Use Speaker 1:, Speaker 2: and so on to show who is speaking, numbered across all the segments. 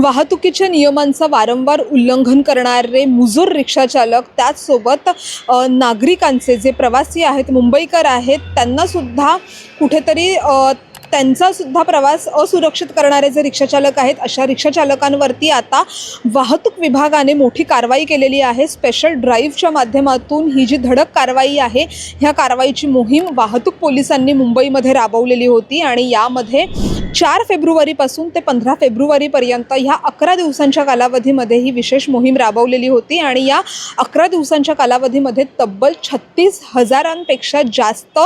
Speaker 1: वाहतुकीच्या नियमांचं वारंवार उल्लंघन करणारे मुजूर रिक्षाचालक त्याचसोबत नागरिकांचे जे प्रवासी आहेत मुंबईकर आहेत त्यांनासुद्धा कुठेतरी त्यांचासुद्धा प्रवास असुरक्षित करणारे जे रिक्षाचालक आहेत अशा रिक्षाचालकांवरती आता वाहतूक विभागाने मोठी कारवाई केलेली आहे. स्पेशल ड्राईव्हच्या माध्यमातून ही जी धडक कारवाई आहे ह्या कारवाईची मोहीम वाहतूक पोलिसांनी मुंबईमध्ये राबवलेली होती आणि यामध्ये चार फेब्रुवारीपासून ते पंधरा फेब्रुवारीपर्यंत ह्या अकरा दिवसांच्या कालावधीमध्ये ही विशेष मोहीम राबवलेली होती आणि या अकरा दिवसांच्या कालावधीमध्ये तब्बल छत्तीस हजारांपेक्षा जास्त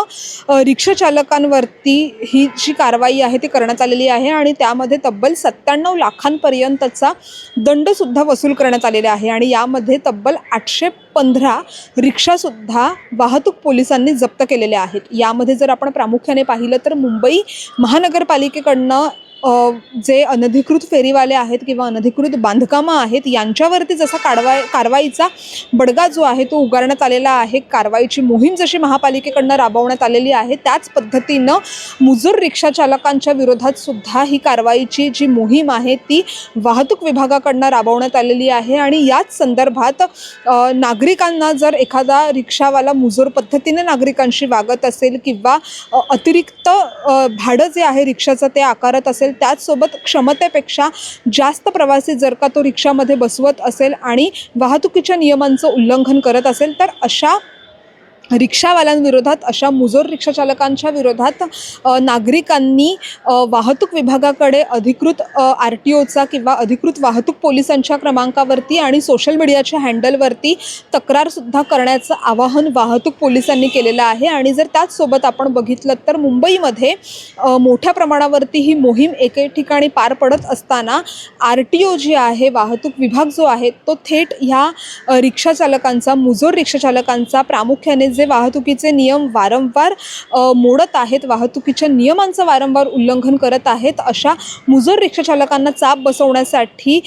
Speaker 1: रिक्षाचालकांवरती ही जी कारवाई आहे ती करण्यात आलेली आहे आणि त्यामध्ये तब्बल सत्त्याण्णव लाखांपर्यंतचा दंडसुद्धा वसूल करण्यात आलेला आहे आणि यामध्ये तब्बल आठशे पंधरा रिक्षासुद्धा वाहतूक पोलिसांनी जप्त केलेल्या आहेत. यामध्ये जर आपण प्रामुख्याने पाहिलं तर मुंबई महानगरपालिकेकडनं जे अनधिकृत फेरीवाले आहेत किंवा अनधिकृत बांधकामं आहेत यांच्यावरती जसा कारवाई कारवाईचा बडगा जो आहे तो उगारण्यात आलेला आहे. कारवाईची मोहीम जशी महापालिकेकडनं राबवण्यात आलेली आहे त्याच पद्धतीनं मुजूर रिक्षाचालकांच्या विरोधात सुद्धा ही कारवाईची जी मोहीम आहे ती वाहतूक विभागाकडनं राबवण्यात आलेली आहे. आणि याच संदर्भात नागरिकांना जर एखादा रिक्षावाला मुजोर पद्धतीने नागरिकांशी वागत असेल किंवा अतिरिक्त भाडं जे आहे रिक्षाचं ते आकारत असेल त्याचसोबत क्षमतेपेक्षा जास्त प्रवासी जर का तो रिक्षामध्ये बसवत असेल आणि वाहतुकीच्या नियमांचं उल्लंघन करत असेल तर अशा रिक्षावाल्यांविरोधात अशा मुजोर रिक्षाचालकांच्या विरोधात नागरिकांनी वाहतूक विभागाकडे अधिकृत आर टी ओचा किंवा अधिकृत वाहतूक पोलिसांच्या क्रमांकावरती आणि सोशल मीडियाच्या हँडलवरती तक्रारसुद्धा करण्याचं आवाहन वाहतूक पोलिसांनी केलेलं आहे. आणि जर त्याचसोबत आपण बघितलं तर मुंबईमध्ये मोठ्या प्रमाणावरती ही मोहीम एके ठिकाणी पार पडत असताना आर टी ओ जी आहे वाहतूक विभाग जो आहे तो थेट ह्या रिक्षाचालकांचा मुजोर रिक्षाचालकांचा प्रामुख्याने जे वाहतुकीचे नियम वारंवार मोडत आहेत वाहतुकीच्या नियमांचं वारंवार उल्लंघन करत आहेत अशा मुजोर रिक्षाचालकांना चाप बसवण्यासाठी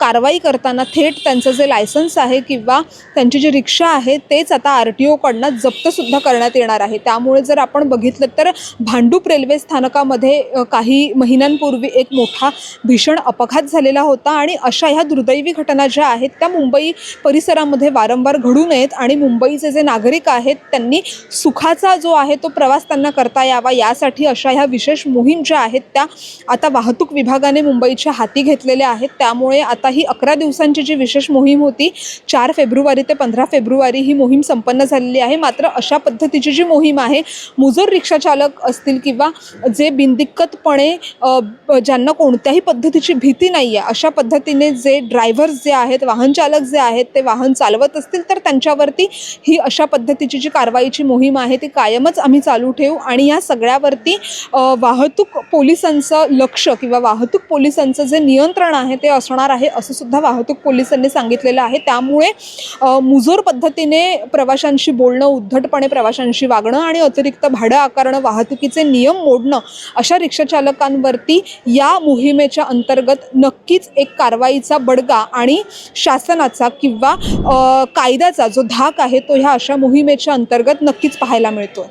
Speaker 1: कारवाई करताना थेट त्यांचं जे लायसन्स आहे किंवा त्यांची जी रिक्षा आहे तेच आता आर टी ओकडनं जप्तसुद्धा करण्यात येणार आहे. त्यामुळे जर आपण बघितलं तर भांडूप रेल्वे स्थानकामध्ये काही महिन्यांपूर्वी एक मोठा भीषण अपघात झालेला होता आणि अशा ह्या दुर्दैवी घटना ज्या आहेत त्या मुंबई परिसरामध्ये वारंवार घडू नयेत आणि मुंबईचे जे नागरिक आहेत त्यांनी सुखाचा जो आहे तो प्रवास त्यांना करता यावा. यासाठी अशा ह्या विशेष मोहीम ज्या आहेत त्या आता वाहतूक विभागाने मुंबईच्या हाती घेतलेल्या आहेत. त्यामुळे आता ही अकरा दिवसांची जी विशेष मोहीम होती चार फेब्रुवारी ते पंधरा फेब्रुवारी ही मोहीम संपन्न झालेली आहे. मात्र अशा पद्धतीची जी मोहीम आहे मुजोर रिक्षाचालक असतील किंवा जे बिनदिक्कतपणे ज्यांना कोणत्याही पद्धतीची भीती नाही आहे अशा पद्धतीने जे ड्रायव्हर्स जे आहेत वाहनचालक जे आहेत ते वाहन चालवत असतील तर त्यांच्यावरती ही अशा पद्धतीची जी कारवाईची मोहीम आहे ती कायमच आम्ही चालू ठेवू आणि या सगळ्यावरती वाहतूक पोलिसांचं लक्ष किंवा वाहतूक पोलिसांचं जे नियंत्रण आहे ते असणार आहे असं सुद्धा वाहतूक पोलिसांनी सांगितलेलं आहे. त्यामुळे मुजोर पद्धतीने प्रवाशांशी बोलणं उद्धटपणे प्रवाशांशी वागणं आणि अतिरिक्त भाडं आकारणं वाहतुकीचे नियम मोडणं अशा रिक्षाचालकांवरती या मोहिमेच्या अंतर्गत नक्कीच एक कारवाईचा बडगा आणि शासनाचा किंवा कायद्याचा जो धाक आहे तो ह्या अशा मोहिमेच्या अंतर्गत नक्कीच पाहायला मिळतो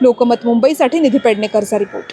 Speaker 1: लोकमत मुंबईसाठी निधी पेडणेकरचा रिपोर्ट.